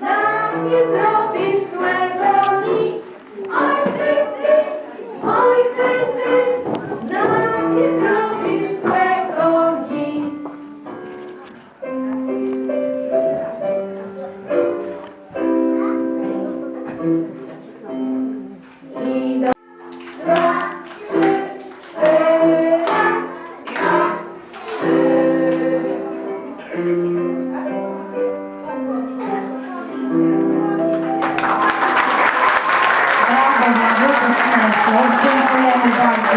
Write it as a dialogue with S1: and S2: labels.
S1: Нам не зробити. Bardzo dziękujemy bardzo.